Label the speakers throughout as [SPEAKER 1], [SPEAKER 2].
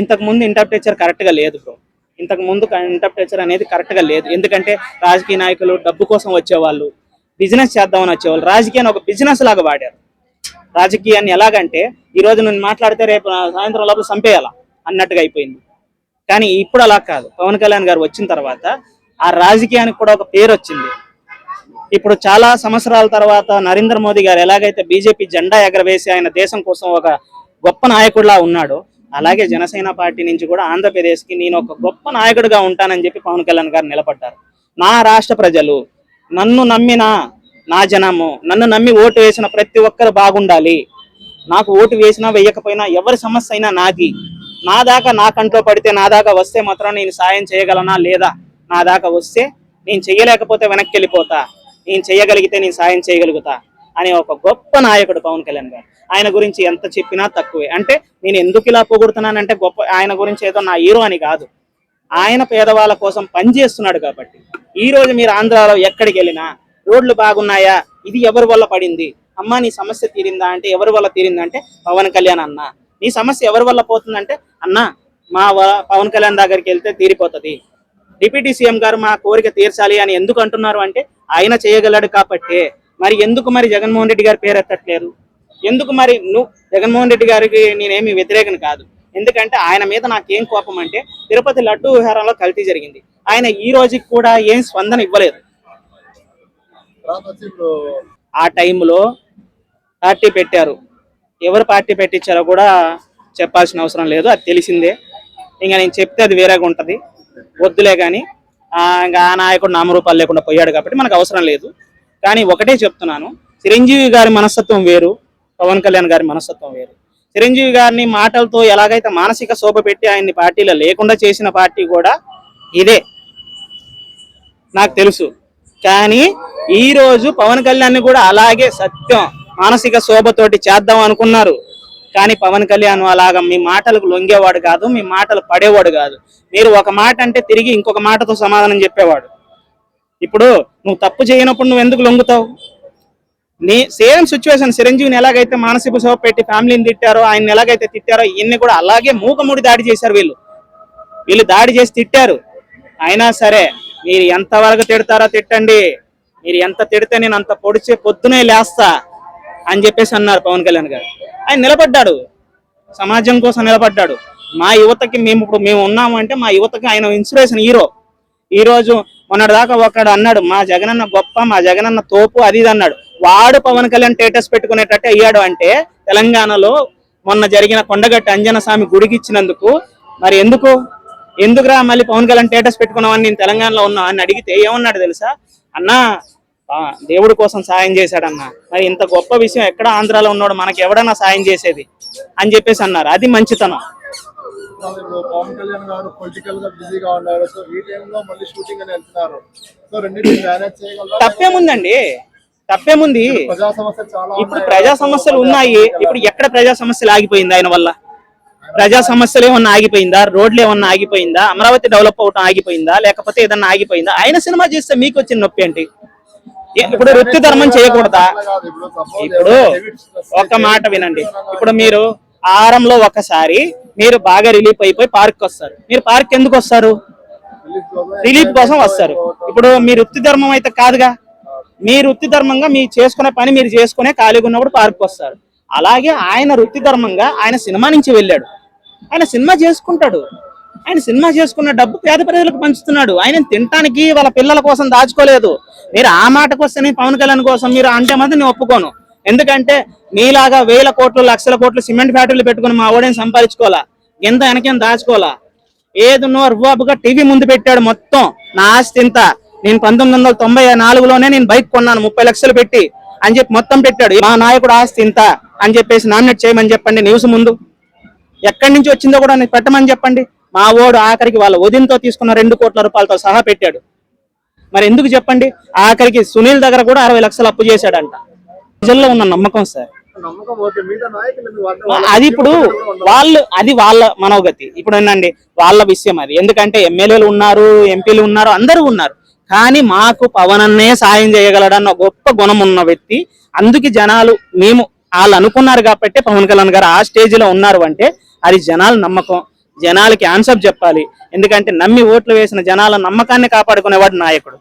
[SPEAKER 1] ఇంతకు ముందు ఇంటర్ప్రిచర్ కరెక్ట్గా లేదు బ్రో ఇంతకు ముందు ఇంటర్ప్రిటేచర్ అనేది కరెక్ట్గా లేదు. ఎందుకంటే రాజకీయ నాయకులు డబ్బు కోసం వచ్చేవాళ్ళు బిజినెస్ చేద్దామని వచ్చేవాళ్ళు. రాజకీయాన్ని ఒక బిజినెస్ లాగా వాడారు. రాజకీయాన్ని ఎలాగంటే ఈ రోజు నేను మాట్లాడితే రేపు సాయంత్రం లోపల చంపేయాలా? అన్నట్టుగా అయిపోయింది. కానీ ఇప్పుడు అలా కాదు. పవన్ కళ్యాణ్ గారు వచ్చిన తర్వాత ఆ రాజకీయానికి కూడా ఒక పేరు వచ్చింది. ఇప్పుడు చాలా సంవత్సరాల తర్వాత నరేంద్ర మోదీ గారు ఎలాగైతే బీజేపీ జెండా ఎగరవేసి ఆయన దేశం కోసం ఒక గొప్ప నాయకుడిలా ఉన్నాడో అలాగే జనసేన పార్టీ నుంచి కూడా ఆంధ్రప్రదేశ్కి నేను ఒక గొప్ప నాయకుడిగా ఉంటానని చెప్పి పవన్ కళ్యాణ్ గారు నిలబడ్డారు. నా రాష్ట్ర ప్రజలు నన్ను నమ్మిన నా జనము నన్ను నమ్మి ఓటు వేసిన ప్రతి ఒక్కరు బాగుండాలి. నాకు ఓటు వేసినా వేయకపోయినా ఎవరి సమస్య అయినా నాది. నా దాకా నా కంట్లో పడితే నా దాకా వస్తే మాత్రం నేను సాయం చేయగలనా లేదా? నా దాకా వస్తే నేను చేయలేకపోతే వెనక్కి వెళ్ళిపోతా. నేను చేయగలిగితే నేను సాయం చేయగలుగుతా. అనే ఒక గొప్ప నాయకుడు పవన్ కళ్యాణ్ గారు. ఆయన గురించి ఎంత చెప్పినా తక్కువే. అంటే నేను ఎందుకు ఇలా పొగుడుతున్నానంటే గొప్ప ఆయన గురించి ఏదో నా హీరో అని కాదు. ఆయన పేదవాళ్ళ కోసం పనిచేస్తున్నాడు కాబట్టి. ఈ రోజు మీరు ఆంధ్రాలో ఎక్కడికి వెళ్ళినా రోడ్లు బాగున్నాయా? ఇది ఎవరి వల్ల పడింది? అమ్మా నీ సమస్య తీరిందా అంటే ఎవరి వల్ల తీరిందా అంటే పవన్ కళ్యాణ్ అన్న. నీ సమస్య ఎవరి వల్ల పోతుందంటే అన్న మా వ- పవన్ కళ్యాణ్ దగ్గరికి వెళ్తే తీరిపోతుంది. డిప్యూటీ సీఎం గారు మా కోరిక తీర్చాలి అని ఎందుకు అంటున్నారు అంటే ఆయన చేయగలడు కాబట్టి. మరి ఎందుకు మరి జగన్మోహన్ రెడ్డి గారి పేరు ఎత్తట్లేరు ఎందుకు మరి నువ్వు జగన్మోహన్ రెడ్డి గారికి నేనేమి వ్యతిరేకం కాదు. ఎందుకంటే ఆయన మీద నాకేం కోపం అంటే తిరుపతి లడ్డు విహారంలో కల్తీ జరిగింది. ఆయన ఈ రోజుకి కూడా ఏం స్పందన ఇవ్వలేదు. ఆ టైంలో పార్టీ పెట్టారు. ఎవరు పార్టీ పెట్టించారో కూడా చెప్పాల్సిన అవసరం లేదు. అది తెలిసిందే. ఇంకా నేను చెప్తే అది వేరేగా ఉంటుంది. వద్దులే కానీ ఇంకా ఆ నాయకుడు నామరూపాలు లేకుండా పోయాడు కాబట్టి మనకు అవసరం లేదు. కానీ ఒకటే చెప్తున్నాను. చిరంజీవి గారి మనస్తత్వం వేరు పవన్ కళ్యాణ్ గారి మనస్తత్వం వేరు. చిరంజీవి గారిని మాటలతో ఎలాగైతే మానసిక శోభ పెట్టి ఆయన్ని పార్టీలో లేకుండా చేసిన పార్టీ కూడా ఇదే. నాకు తెలుసు. కానీ ఈ రోజు పవన్ కళ్యాణ్ కూడా అలాగే సత్యం మానసిక శోభతోటి చేద్దాం అనుకున్నారు. కానీ పవన్ కళ్యాణ్ అలాగా మీ మాటలకు లొంగేవాడు కాదు మీ మాటలు పడేవాడు కాదు. మీరు ఒక మాట అంటే తిరిగి ఇంకొక మాటతో సమాధానం చెప్పేవాడు. ఇప్పుడు నువ్వు తప్పు చేయనప్పుడు నువ్వు ఎందుకు లొంగుతావు? నీ సేమ్ సిచ్యువేషన్ చిరంజీవిని ఎలాగైతే మానసిక సేవ పెట్టి ఫ్యామిలీని తిట్టారో ఆయన ఎలాగైతే తిట్టారో ఇన్ని కూడా అలాగే మూకముడి దాడి చేశారు వీళ్ళు. వీళ్ళు దాడి చేసి తిట్టారు. అయినా సరే మీరు ఎంతవరకు తిడతారో తిట్టండి. మీరు ఎంత తిడితే నేను అంత పొడిచే పొద్దునే లేస్తా అని చెప్పేసి అన్నారు పవన్ కళ్యాణ్ గారు. ఆయన నిలబడ్డాడు. సమాజం కోసం నిలబడ్డాడు. మా యువతకి మేము ఇప్పుడు మేము ఉన్నాము అంటే మా యువతకి ఆయన ఇన్స్పిరేషన్ హీరో ఈ రోజు మొన్నటి దాకా ఒకడు అన్నాడు మా జగనన్న గొప్ప మా జగనన్న తోపు అది ఇది అన్నాడు. వాడు పవన్ కళ్యాణ్ స్టేటస్ పెట్టుకునేటట్టు అయ్యాడు అంటే తెలంగాణలో మొన్న జరిగిన కొండగట్టు అంజన స్వామి గుడికి ఇచ్చినందుకు మరి ఎందుకు? ఎందుకురా మళ్ళీ పవన్ కళ్యాణ్ స్టేటస్ పెట్టుకున్నావని నేను తెలంగాణలో ఉన్నా అని అడిగితే ఏమన్నాడు తెలుసా? అన్నా ఆ, దేవుడి కోసం సాయం చేశాడన్న. మరి ఇంత గొప్ప విషయం ఎక్కడ ఆంధ్రాలో ఉన్నాడు మనకి ఎవడన్నా సాయం చేసేది? అని చెప్పేసి అన్నారు. అది మంచితనం.
[SPEAKER 2] ఇప్పుడు పవన్ కళ్యాణ్ గారు పొలిటికల్గా బిజీగా ఉన్నారు. సో ఈ టైంలో మళ్ళీ షూటింగ్ అని వెళ్తున్నారు. సో రెండింటిని మేనేజ్ చేయగలరా?
[SPEAKER 1] తప్పేముందండి? తప్పేముంది?
[SPEAKER 2] ప్రజా సమస్యలు చాలా
[SPEAKER 1] ఇప్పుడు. ప్రజా సమస్యలు ఉన్నాయి. ఇప్పుడు ఎక్కడ ప్రజా సమస్యలు ఆగిపోయింది ఆయన వల్ల? ప్రజా సమస్యలు ఏమన్నా ఆగిపోయిందా? రోడ్లు ఏమన్నా ఆగిపోయిందా? అమరావతి డెవలప్ అవటం ఆగిపోయిందా? లేకపోతే ఏదన్నా ఆగిపోయిందా? ఆయన సినిమా చేస్తే మీకు వచ్చిన నొప్పి ఏంటి? ఇప్పుడు వృత్తి ధర్మం చేయకూడదా?
[SPEAKER 2] ఇప్పుడు
[SPEAKER 1] ఒక మాట వినండి. ఇప్పుడు మీరు వారంలో ఒకసారి మీరు బాగా రిలీఫ్ అయిపోయి పార్క్ వస్తారు. మీరు పార్క్ ఎందుకు వస్తారు?
[SPEAKER 2] కోసం
[SPEAKER 1] రిలీఫ్ కోసం వస్తారు. ఇప్పుడు మీ వృత్తి ధర్మం అయితే కాదుగా. మీ వృత్తి ధర్మంగా మీరు చేసుకునే పని మీరు చేసుకునే ఖాళీగా ఉన్నప్పుడు పార్క్ వస్తారు. అలాగే ఆయన వృత్తి ధర్మంగా ఆయన సినిమా నుంచి వెళ్ళాడు. ఆయన సినిమా చేసుకుంటాడు. ఆయన సినిమా చేసుకున్న డబ్బు పేద ప్రజలకు పంచుతున్నాడు. ఆయన తినటానికి వాళ్ళ పిల్లల కోసం దాచుకోలేదు. మీరు ఆ మాటకు వస్తేనే పవన్ కళ్యాణ్ కోసం మీరు అంటే మాత్రం నేను ఒప్పుకోను. ఎందుకంటే మీలాగా వేల కోట్లు లక్షల కోట్లు సిమెంట్ ఫ్యాక్టరీలు పెట్టుకుని మా ఓడేని సంపాదించుకోవాలా? ఎంత వెనకేం దాచుకోవాలా? ఏదున్నో రువాబుగా టీవీ ముందు పెట్టాడు మొత్తం. నా ఆస్తి ఇంత. నేను పంతొమ్మిది వందల తొంభై నాలుగులోనే నేను బైక్ కొన్నాను ముప్పై లక్షలు పెట్టి అని చెప్పి మొత్తం పెట్టాడు. మా నాయకుడు ఆస్తి ఇంత అని చెప్పేసి నామినేట్ చేయమని చెప్పండి న్యూస్ ముందు. ఎక్కడి నుంచి వచ్చిందో కూడా నీకు పెట్టమని చెప్పండి. మా ఓడు ఆఖరికి వాళ్ళ వదినతో తీసుకున్న రెండు కోట్ల రూపాయలతో సహా పెట్టాడు. మరి ఎందుకు చెప్పండి? ఆఖరికి సునీల్ దగ్గర కూడా అరవై లక్షలు అప్పు చేశాడంట. ప్రజల్లో ఉన్న నమ్మకం సార్. అది ఇప్పుడు వాళ్ళు అది వాళ్ళ మనోగతి. ఇప్పుడు ఏంటండి వాళ్ళ విషయం అది. ఎందుకంటే ఎమ్మెల్యేలు ఉన్నారు ఎంపీలు ఉన్నారు అందరూ ఉన్నారు. కానీ మాకు పవన్ అన్నే సాయం చేయగలడన్న గొప్ప గుణం ఉన్న వ్యక్తి. అందుకే జనాలు మేము వాళ్ళు అనుకున్నారు కాబట్టి పవన్ కళ్యాణ్ గారు ఆ స్టేజ్లో ఉన్నారు అంటే అది జనాల నమ్మకం. జనాలకి ఆన్సర్ చెప్పాలి. ఎందుకంటే నమ్మి ఓట్లు వేసిన జనాల నమ్మకాన్ని కాపాడుకునేవాడు నాయకుడు.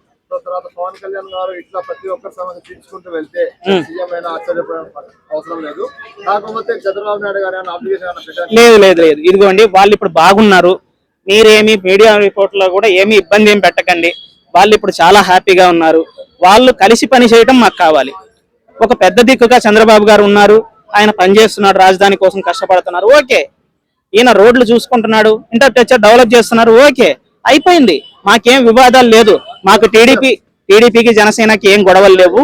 [SPEAKER 2] తర్వాత పవన్ కళ్యాణ్ గారు ఇట్లా ప్రతి ఒక్కరి సమస్య తీర్చుకుంటూ వెళ్తే సీఎం అయినా ఆశ్చర్యపోవడం అవసరం లేదు. కాకపోతే చంద్రబాబు నాయుడు గారు ఏమైనా అప్లికేషన్
[SPEAKER 1] లేదు లేదు లేదు. ఇదిగోండి వాళ్ళు ఇప్పుడు బాగున్నారు. మీరేమి మీడియా రిపోర్ట్లో కూడా ఏమీ ఇబ్బంది ఏం పెట్టకండి. వాళ్ళు ఇప్పుడు చాలా హ్యాపీగా ఉన్నారు. వాళ్ళు కలిసి పని చేయడం మాకు కావాలి. ఒక పెద్ద దిక్కుగా చంద్రబాబు గారు ఉన్నారు. ఆయన పనిచేస్తున్నాడు రాజధాని కోసం కష్టపడుతున్నారు. ఓకే. ఈయన రోడ్లు చూసుకుంటున్నాడు ఇంటర్టెచర్ డెవలప్ చేస్తున్నారు. ఓకే. అయిపోయింది. మాకేం వివాదాలు లేదు. మాకు టీడీపీ టీడీపీకి జనసేనకి ఏం గొడవలు లేవు.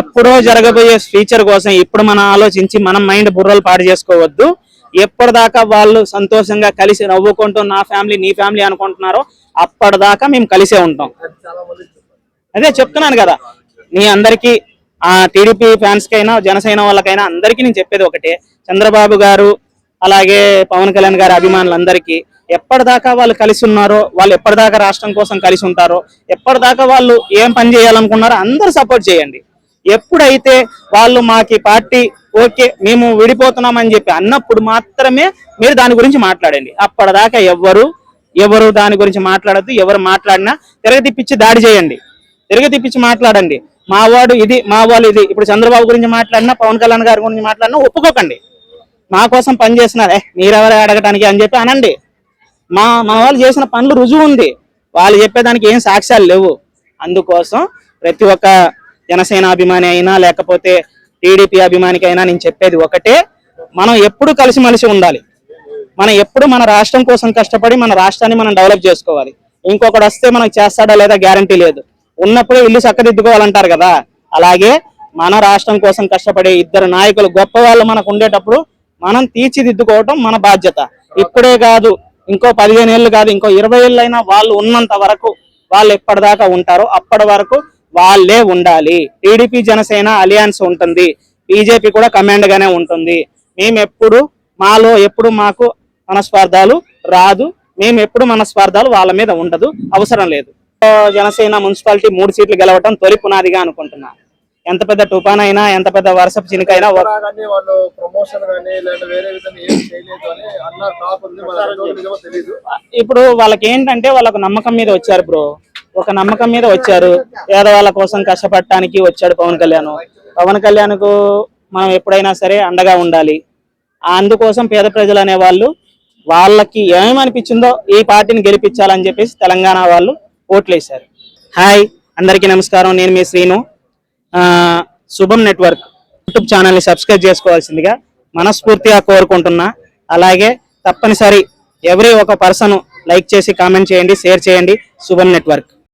[SPEAKER 1] ఎప్పుడో జరగబోయే ఫ్యూచర్ కోసం ఇప్పుడు మనం ఆలోచించి మనం మైండ్ బుర్రలు పాడు చేసుకోవద్దు. ఎప్పటిదాకా వాళ్ళు సంతోషంగా కలిసి నవ్వుకుంటూ నా ఫ్యామిలీ నీ ఫ్యామిలీ అనుకుంటున్నారో అప్పటిదాకా మేము కలిసే ఉంటాం.
[SPEAKER 2] అది
[SPEAKER 1] చెప్తున్నాను కదా మీ అందరికీ ఆ టీడీపీ ఫ్యాన్స్ కైనా జనసేన వాళ్ళకైనా అందరికీ నేను చెప్పేది ఒకటే. చంద్రబాబు గారు అలాగే పవన్ కళ్యాణ్ గారి అభిమానులందరికీ ఎప్పటిదాకా వాళ్ళు కలిసి ఉన్నారో వాళ్ళు ఎప్పటిదాకా రాష్ట్రం కోసం కలిసి ఉంటారో ఎప్పటిదాకా వాళ్ళు ఏం పని చేయాలనుకున్నారో అందరూ సపోర్ట్ చేయండి. ఎప్పుడైతే వాళ్ళు మాకి పార్టీ ఓకే మేము విడిపోతున్నామని చెప్పి అన్నప్పుడు మాత్రమే మీరు దాని గురించి మాట్లాడండి. అప్పటిదాకా ఎవ్వరు ఎవరు దాని గురించి మాట్లాడద్దు ఎవరు మాట్లాడినా తిరగతిప్పించి దాడి చేయండి. తిరగతిప్పించి మాట్లాడండి. మా వాడు ఇది మా వాళ్ళు ఇది. ఇప్పుడు చంద్రబాబు గురించి మాట్లాడినా పవన్ కళ్యాణ్ గారి గురించి మాట్లాడినా ఒప్పుకోకండి. మా కోసం పని చేస్తున్నారే. మీరెవరే అడగటానికి? అని చెప్పి అనండి. మా మా వాళ్ళు చేసిన పనులు రుజువు ఉంది. వాళ్ళు చెప్పేదానికి ఏం సాక్ష్యాలు లేవు. అందుకోసం ప్రతి ఒక్క జనసేన అభిమాని అయినా లేకపోతే టీడీపీ అభిమానికి అయినా నేను చెప్పేది ఒకటే. మనం ఎప్పుడు కలిసిమెలిసి ఉండాలి. మనం ఎప్పుడు మన రాష్ట్రం కోసం కష్టపడి మన రాష్ట్రాన్ని మనం డెవలప్ చేసుకోవాలి. ఇంకొకటి వస్తే మనకు చేస్తాడా లేదా గ్యారంటీ లేదు. ఉన్నప్పుడే ఇల్లు చక్కదిద్దుకోవాలంటారు కదా. అలాగే మన రాష్ట్రం కోసం కష్టపడే ఇద్దరు నాయకులు గొప్ప వాళ్ళు మనకు ఉండేటప్పుడు మనం తీర్చిదిద్దుకోవటం మన బాధ్యత. ఇప్పుడే కాదు ఇంకో పదిహేను ఏళ్ళు కాదు ఇంకో ఇరవై ఏళ్ళు అయినా వాళ్ళు ఉన్నంత వరకు వాళ్ళు ఎప్పటిదాకా ఉంటారో అప్పటి వరకు వాళ్ళే ఉండాలి. టీడీపీ జనసేన అలియన్స్ ఉంటుంది. బీజేపీ కూడా కమాండ్ గానే ఉంటుంది. మేము ఎప్పుడు మాలో ఎప్పుడు మాకు మనస్పార్థాలు రాదు. మేము ఎప్పుడు మనస్పార్థాలు వాళ్ళ మీద ఉండదు. అవసరం లేదు. జనసేన మున్సిపాలిటీ మూడు సీట్లు గెలవటం తొలి పునాదిగా అనుకుంటున్నాను ఎంత పెద్ద తుఫాన్ అయినా ఎంత పెద్ద వర్షపు చినుకైనా
[SPEAKER 2] వాళ్ళు ప్రమోషన్ వేరే నిజమో తెలియదు
[SPEAKER 1] ఇప్పుడు వాళ్ళకి ఏంటంటే వాళ్ళకు నమ్మకం మీద వచ్చారు బ్రో. ఒక నమ్మకం మీద వచ్చారు. పేదవాళ్ళ కోసం కష్టపడటానికి వచ్చాడు పవన్ కళ్యాణ్. పవన్ కళ్యాణ్కు మనం ఎప్పుడైనా సరే అండగా ఉండాలి. అందుకోసం పేద ప్రజలు అనే వాళ్ళు వాళ్ళకి ఏమనిపించిందో ఈ పార్టీని గెలిపించాలని చెప్పేసి తెలంగాణ వాళ్ళు ఓట్లేశారు. హాయ్ అందరికీ నమస్కారం. నేను మీ శ్రీను. శుభం నెట్వర్క్ యూట్యూబ్ ఛానల్ని సబ్స్క్రైబ్ చేసుకోవాల్సిందిగా మనస్ఫూర్తిగా కోరుకుంటున్నా. అలాగే తప్పనిసరి ఎవరి ఒక పర్సన్ లైక్ చేసి కామెంట్ చేయండి షేర్ చేయండి. శుభం నెట్వర్క్.